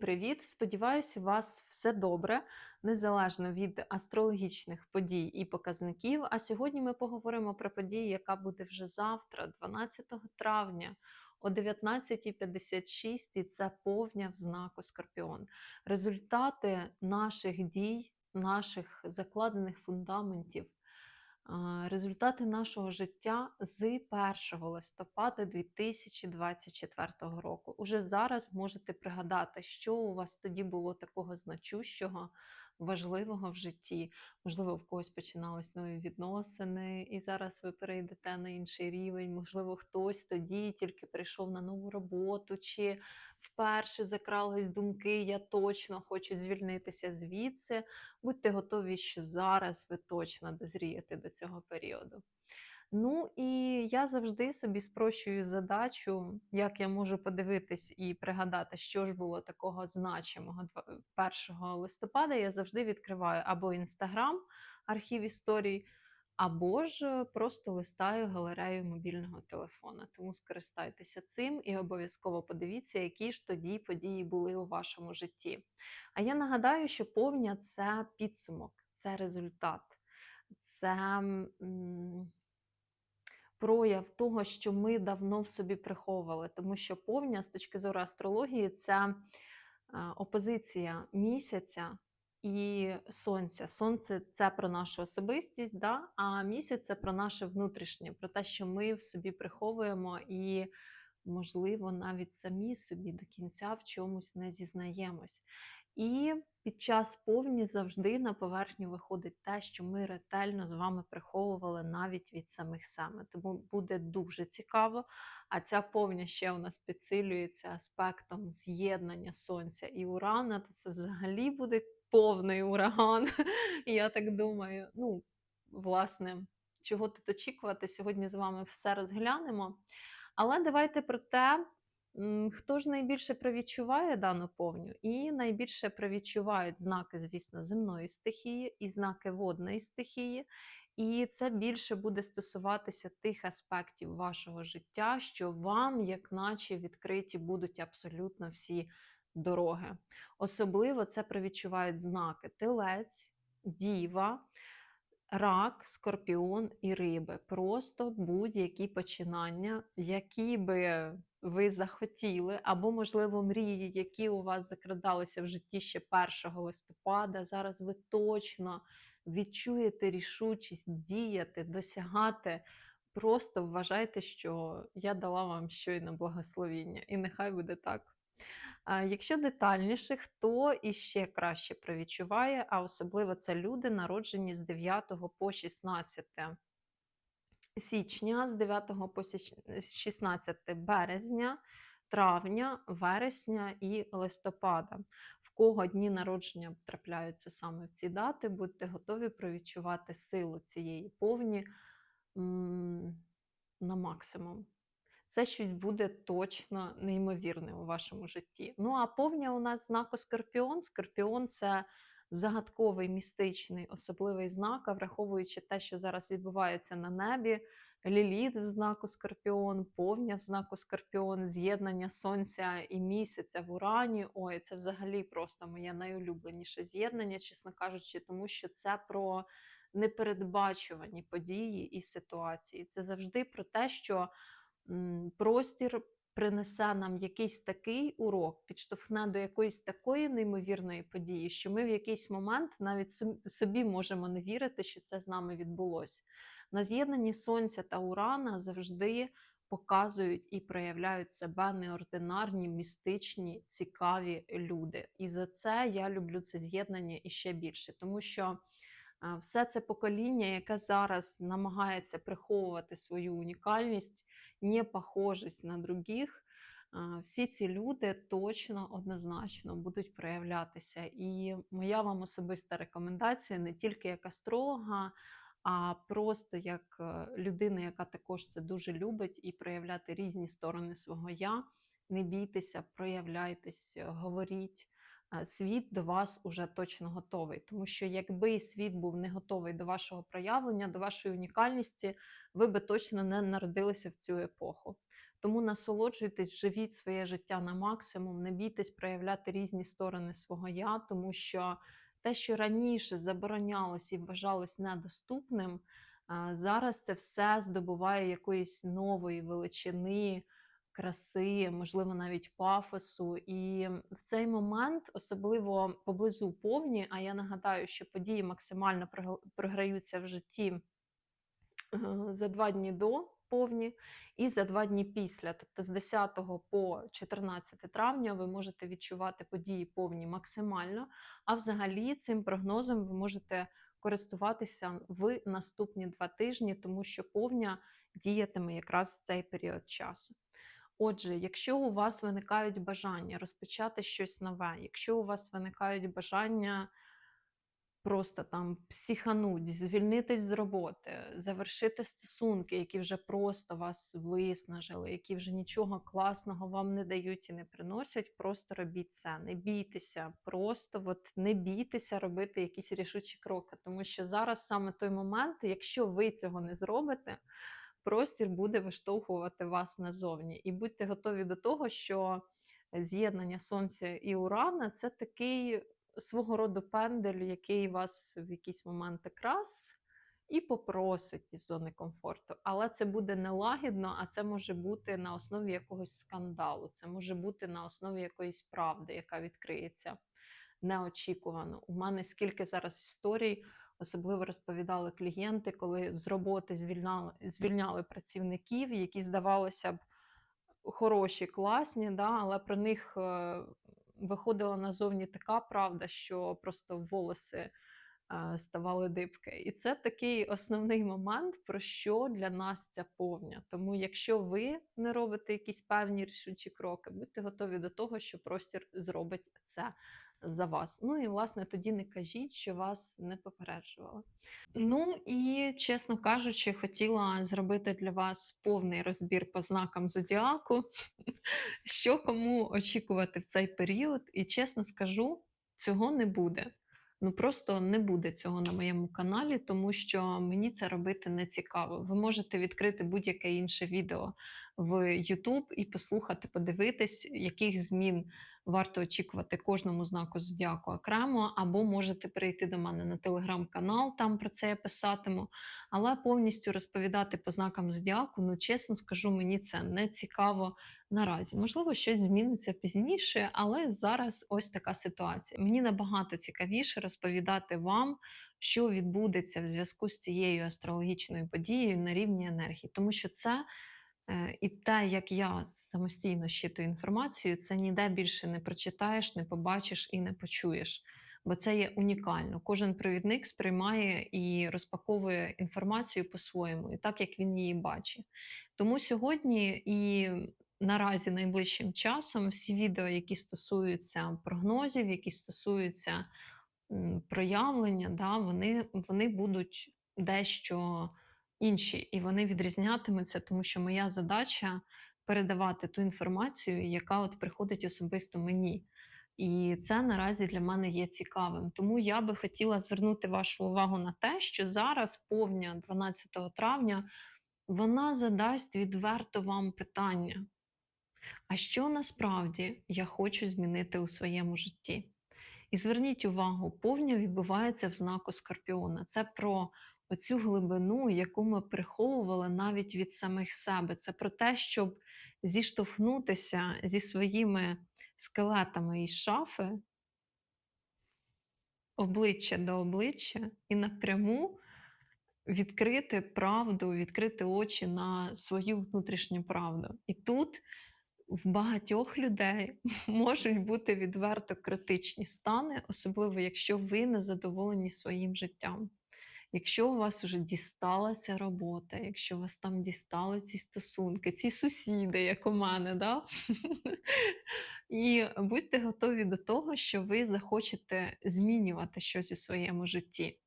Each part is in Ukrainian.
Привіт! Сподіваюсь, у вас все добре, незалежно від астрологічних подій і показників. А сьогодні ми поговоримо про подію, яка буде вже завтра, 12 травня о 19.56, і це повня в знаку Скорпіон. Результати наших дій, наших закладених фундаментів. Результати нашого життя з 1 листопада 2024 року. Уже зараз можете пригадати, що у вас тоді було такого значущого, важливого в житті. Можливо, в когось починались нові відносини, і зараз ви перейдете на інший рівень. Можливо, хтось тоді тільки прийшов на нову роботу, чи вперше закрались думки, я точно хочу звільнитися звідси. Будьте готові, що зараз ви точно дозрієте до цього періоду. Ну і я завжди собі спрощую задачу, як я можу подивитись і пригадати, що ж було такого значимого 1 листопада. Я завжди відкриваю або інстаграм, архів історій, або ж е, просто листаю галерею мобільного телефона. Тому скористайтеся цим і обов'язково подивіться, які ж тоді події були у вашому житті. А я нагадаю, що повня це підсумок, це результат, це. м, прояв того, що ми давно в собі приховували, тому що повня з точки зору астрології це е, опозиція місяця і сонця. Сонце це про нашу особистість, да? а місяць це про наше внутрішнє, про те, що ми в собі приховуємо і, можливо, навіть самі собі до кінця в чомусь не зізнаємось. І під час повні завжди на поверхню виходить те, що ми ретельно з вами приховували навіть від самих себе. Тому буде дуже цікаво. А ця повня ще у нас підсилюється аспектом з'єднання сонця і урана. То це взагалі буде повний ураган. Я так думаю. Ну, власне, чого тут очікувати? Сьогодні з вами все розглянемо. Але давайте про те, Хто ж найбільше провідчуває дану повню? І найбільше провідчувають знаки, звісно, земної стихії і знаки водної стихії. І це більше буде стосуватися тих аспектів вашого життя, що вам, як наче, відкриті будуть абсолютно всі дороги. Особливо це провідчувають знаки телець, діва, рак, скорпіон і риби. Просто будь-які починання, які би ви захотіли, або, можливо, мрії, які у вас закрадалися в житті ще 1 листопада. Зараз ви точно відчуєте рішучість діяти, досягати. Просто вважайте, що я дала вам щойно благословіння, і нехай буде так. Якщо детальніше, хто іще краще провідчуває, а особливо це люди, народжені з 9 по 16 січня, з 9 по 16 березня, травня, вересня і листопада. В кого дні народження трапляються саме в ці дати, будьте готові провідчувати силу цієї повні на максимум. Це щось буде точно неймовірне у вашому житті. Ну а повня у нас знаку Скорпіон. Скорпіон це загадковий містичний особливий знак, а враховуючи те, що зараз відбувається на небі. Ліліт в знаку Скорпіон, повня в знаку Скорпіон, з'єднання сонця і місяця в Урані. Ой, це взагалі просто моє найулюбленіше з'єднання, чесно кажучи, тому що це про непередбачувані події і ситуації. Це завжди про те, що простір принесе нам якийсь такий урок, підштовхне до якоїсь такої неймовірної події, що ми в якийсь момент навіть собі можемо не вірити, що це з нами відбулося. На з'єднанні сонця та урана завжди показують і проявляють себе неординарні, містичні, цікаві люди. І за це я люблю це з'єднання іще більше, тому що все це покоління, яке зараз намагається приховувати свою унікальність, непохожість на других. Всі ці люди точно однозначно будуть проявлятися. І моя вам особиста рекомендація не тільки як астролога, а просто як е, людина, яка також це дуже любить і проявляти різні сторони свого я. Не бійтеся, проявляйтесь, говоріть. Світ до вас уже точно готовий, тому що якби світ був не готовий до вашого проявлення, до вашої унікальності, ви би точно не народилися в цю епоху. Тому насолоджуйтесь, живіть своє життя на максимум, не бійтесь проявляти різні сторони свого я, тому що те, що раніше заборонялось і вважалось недоступним, зараз це все здобуває якоїсь нової величини, краси, можливо, навіть пафосу. І в цей момент, особливо поблизу повні, а я нагадаю, що події максимально програються в житті е, за два дні до повні і за два дні після. Тобто з 10 по 14 травня ви можете відчувати події повні максимально. А взагалі цим прогнозом ви можете користуватися в наступні два тижні, тому що повня діятиме якраз цей період часу. Отже, якщо у вас виникають бажання розпочати щось нове, якщо у вас виникають бажання просто там психануть, звільнитись з роботи, завершити стосунки, які вже просто вас виснажили, які вже нічого класного вам не дають і не приносять, просто робіть це. Не бійтеся, просто от не бійтеся робити якісь рішучі кроки, тому що зараз саме той момент, якщо ви цього не зробите, простір буде виштовхувати вас назовні. І будьте готові до того, що з'єднання Сонця і Урана це такий свого роду пендель, який вас в якісь моменти крас і попросить із зони комфорту. Але це буде не лагідно, а це може бути на основі якогось скандалу, це може бути на основі якоїсь правди, яка відкриється неочікувано. У мене скільки зараз історій, особливо розповідали клієнти, коли з роботи звільняли, звільняли працівників, які здавалося б хороші, класні, да, але про них е, виходила назовні така правда, що просто волоси е, ставали дибки. І це такий основний момент, про що для нас ця повня. Тому, якщо ви не робите якісь певні рішучі кроки, будьте готові до того, що простір зробить це за вас. Ну і власне тоді не кажіть, що вас не попереджували. Ну і чесно кажучи, хотіла зробити для вас повний розбір по знакам зодіаку, що кому очікувати в цей період. І чесно скажу, цього не буде. Ну просто не буде цього на моєму каналі, тому що мені це робити не цікаво. Ви можете відкрити будь-яке інше відео в YouTube і послухати, подивитись, яких змін варто очікувати кожному знаку зодіаку окремо, або можете прийти до мене на телеграм-канал, там про це я писатиму. Але повністю розповідати по знакам зодіаку, ну чесно скажу, мені це не цікаво наразі. Можливо, щось зміниться пізніше, але зараз ось така ситуація. Мені набагато цікавіше розповідати вам, що відбудеться в зв'язку з цією астрологічною подією на рівні енергії, тому що це. Е, І те, як я самостійно щитую інформацію, це ніде більше не прочитаєш, не побачиш і не почуєш. Бо це є унікально. Кожен провідник сприймає і розпаковує інформацію по-своєму, і так як він її бачить. Тому сьогодні і наразі найближчим часом всі відео, які стосуються прогнозів, які стосуються проявлення, да, вони, вони будуть дещо інші, і вони відрізнятимуться, тому що моя задача передавати ту інформацію, яка от приходить особисто мені. І це наразі для мене є цікавим. Тому я би хотіла звернути вашу увагу на те, що зараз, повня 12 травня, вона задасть відверто вам питання: а що насправді я хочу змінити у своєму житті? І зверніть увагу, повня відбувається в знаку Скорпіона. Це про оцю глибину, яку ми приховували навіть від самих себе. Це про те, щоб зіштовхнутися зі своїми скелетами із шафи, обличчя до обличчя, і напряму відкрити правду, відкрити очі на свою внутрішню правду. І тут в багатьох людей можуть бути відверто критичні стани, особливо якщо ви не задоволені своїм життям. Якщо у вас вже дістала ця робота, якщо у вас там дістали ці стосунки, ці сусіди, як у мене, да? і будьте готові до того, що ви захочете змінювати щось у своєму житті.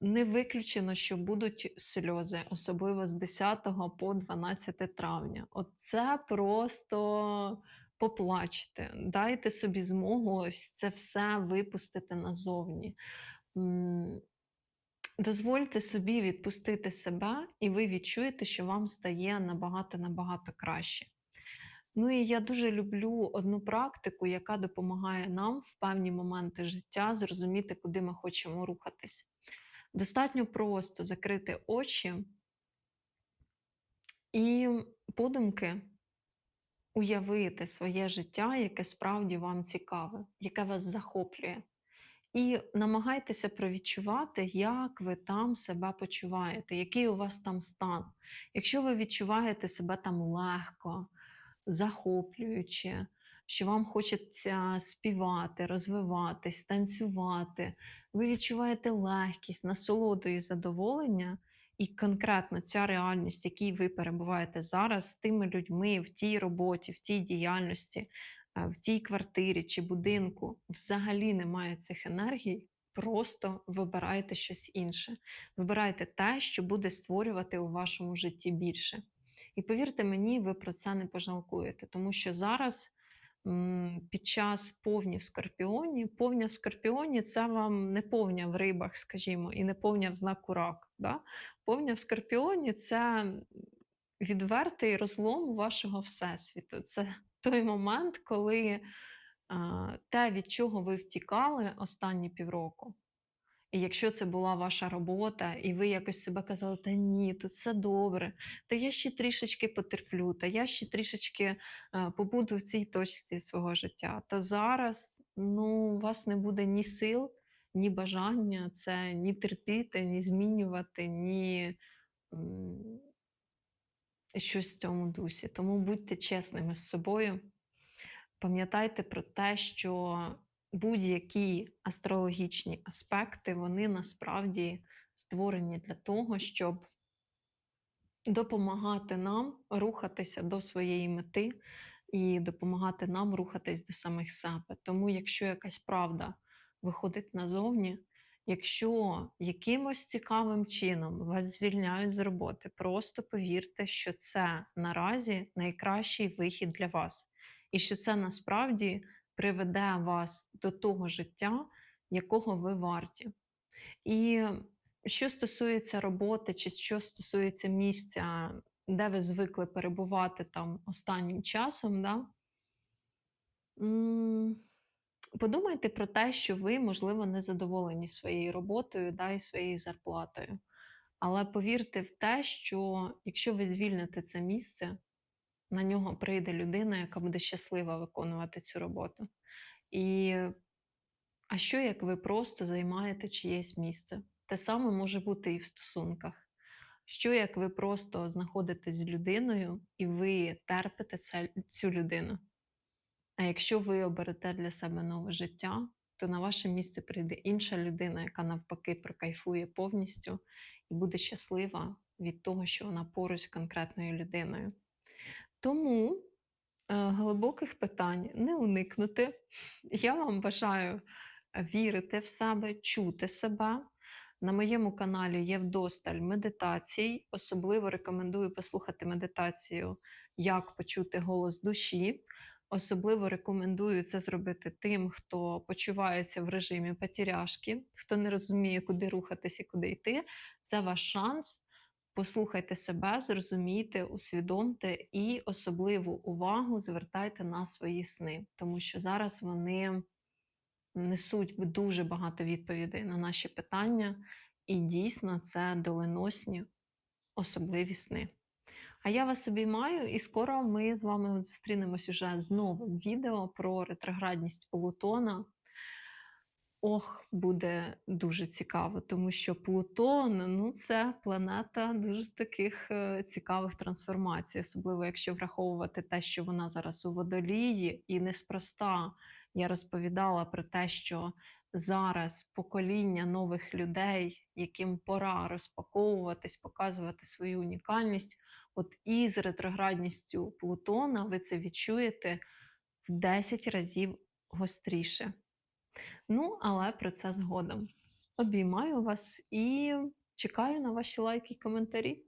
Не виключено, що будуть сльози, особливо з 10 по 12 травня. От це просто поплачте, дайте собі змогу ось це все випустити назовні. Дозвольте собі відпустити себе, і ви відчуєте, що вам стає набагато-набагато краще. Ну і я дуже люблю одну практику, яка допомагає нам в певні моменти життя зрозуміти, куди ми хочемо рухатись. Достатньо просто закрити очі і подумки уявити своє життя, яке справді вам цікаве, яке вас захоплює. І намагайтеся провідчувати, як ви там себе почуваєте, який у вас там стан. Якщо ви відчуваєте себе там легко, захоплююче, що вам хочеться співати, розвиватись, танцювати, ви відчуваєте легкість, насолоду і задоволення, і конкретно ця реальність, в якій ви перебуваєте зараз з тими людьми в тій роботі, в тій діяльності, в тій квартирі чи будинку взагалі немає цих енергій. Просто вибирайте щось інше. Вибирайте те, що буде створювати у вашому житті більше. І повірте мені, ви про це не пожалкуєте, тому що зараз під час повні в скорпіоні, повня в скорпіоні це вам не повня в рибах, скажімо, і не повня в знаку рак. Да? Повня в скорпіоні це відвертий розлом вашого всесвіту. Це той момент, коли те, від чого ви втікали останні півроку. І якщо це була ваша робота, і ви якось себе казали, та ні, тут все добре, та я ще трішечки потерплю, та я ще трішечки побуду в цій точці свого життя, то зараз ну, у вас не буде ні сил, ні бажання це ні терпіти, ні змінювати, ні щось в цьому дусі. Тому будьте чесними з собою. Пам'ятайте про те, що будь-які астрологічні аспекти, вони насправді створені для того, щоб допомагати нам рухатися до своєї мети і допомагати нам рухатись до самих себе. Тому, якщо якась правда виходить назовні, якщо якимось цікавим чином вас звільняють з роботи, просто повірте, що це наразі найкращий вихід для вас, і що це насправді приведе вас до того життя, якого ви варті. І що стосується роботи, чи що стосується місця, де ви звикли перебувати там останнім часом, да? Подумайте про те, що ви, можливо, не задоволені своєю роботою да, і своєю зарплатою. Але повірте в те, що якщо ви звільните це місце, на нього прийде людина, яка буде щаслива виконувати цю роботу. І а що як ви просто займаєте чиєсь місце? Те саме може бути і в стосунках. Що як ви просто знаходитесь з людиною і ви терпите цю людину? А якщо ви оберете для себе нове життя, то на ваше місце прийде інша людина, яка навпаки прокайфує повністю і буде щаслива від того, що вона поруч з конкретною людиною. Тому е, глибоких питань не уникнути. Я вам бажаю вірити в себе, чути себе. На моєму каналі є вдосталь медитацій. Особливо рекомендую послухати медитацію Як почути голос душі. Особливо рекомендую це зробити тим, хто почувається в режимі потеряшки, хто не розуміє, куди рухатись і куди йти. Це ваш шанс. Послухайте себе, зрозумійте, усвідомте і особливу увагу звертайте на свої сни, тому що зараз вони несуть дуже багато відповідей на наші питання, і дійсно це доленосні особливі сни. А я вас обіймаю, і скоро ми з вами зустрінемось уже з новим відео про ретроградність Плутона. Ох, буде дуже цікаво, тому що Плутон ну, це планета дуже таких е, цікавих трансформацій, особливо якщо враховувати те, що вона зараз у водолії, і неспроста я розповідала про те, що зараз покоління нових людей, яким пора розпаковуватись, показувати свою унікальність. От із ретроградністю Плутона ви це відчуєте в 10 разів гостріше. Ну, але про це згодом. Обіймаю вас і чекаю на ваші лайки і коментарі.